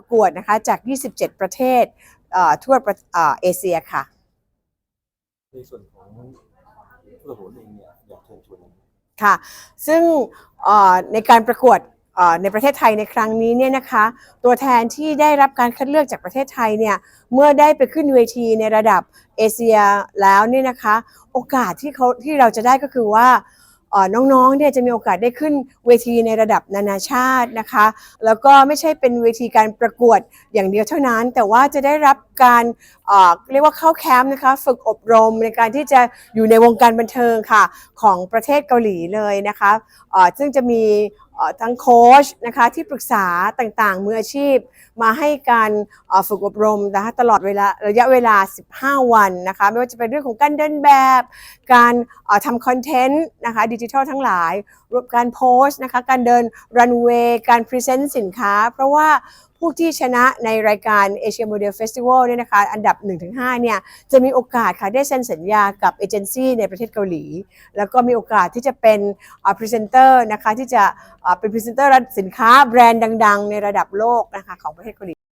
ประกวดนะคะจาก 27 ประเทศเอ่อทั่วประเอ่อเอเชียค่ะ ในส่วนของผู้สนับสนุนเองเนี่ยอยากเชิญชวนยังไงค่ะ ซึ่งเอ่อในการประกวดเอ่อในประเทศไทยในครั้งนี้เนี่ยนะคะ ตัวแทนที่ได้รับการคัดเลือกจากประเทศไทยเนี่ยเมื่อได้ไปขึ้นเวทีในระดับเอเชียแล้วเนี่ยนะคะ โอกาสที่เขาที่เราจะได้ก็คือว่าเอ่อ น้องๆเนี่ยจะมีโอกาสได้ขึ้นเวทีในระดับนานาชาตินะคะ แล้วก็ไม่ใช่เป็นเวทีการประกวดอย่างเดียวเท่านั้น แต่ว่าจะได้รับการ เรียกว่าเข้าแคมป์นะคะฝึกอบรมในการที่จะอยู่ในวงการบันเทิงค่ะของประเทศเกาหลีเลยนะคะซึ่งจะมีทั้งโค้ชนะคะที่ปรึกษาต่างๆ มืออาชีพ มาให้การฝึกอบรมนะคะตลอดเวลาระยะเวลา 15 วันนะคะไม่ว่าจะเป็นเรื่องของการเดินแบบ การทำคอนเทนต์นะคะดิจิทัลทั้งหลายรวมการโพสต์นะคะการเดินรันเวย์การพรีเซนต์สินค้า เพราะว่า ผู้ที่ชนะในรายการ Asia Model Festival เนี่ยนะคะอันดับ 1-5เนี่ยจะมีโอกาสค่ะได้เซ็นสัญญากับเอเจนซี่ในประเทศเกาหลี แล้วก็มีโอกาสที่จะเป็นพรีเซนเตอร์นะคะที่จะเอ่อเป็นพรีเซนเตอร์สินค้าแบรนด์ดัง ๆ ในระดับโลกนะคะของประเทศเกาหลี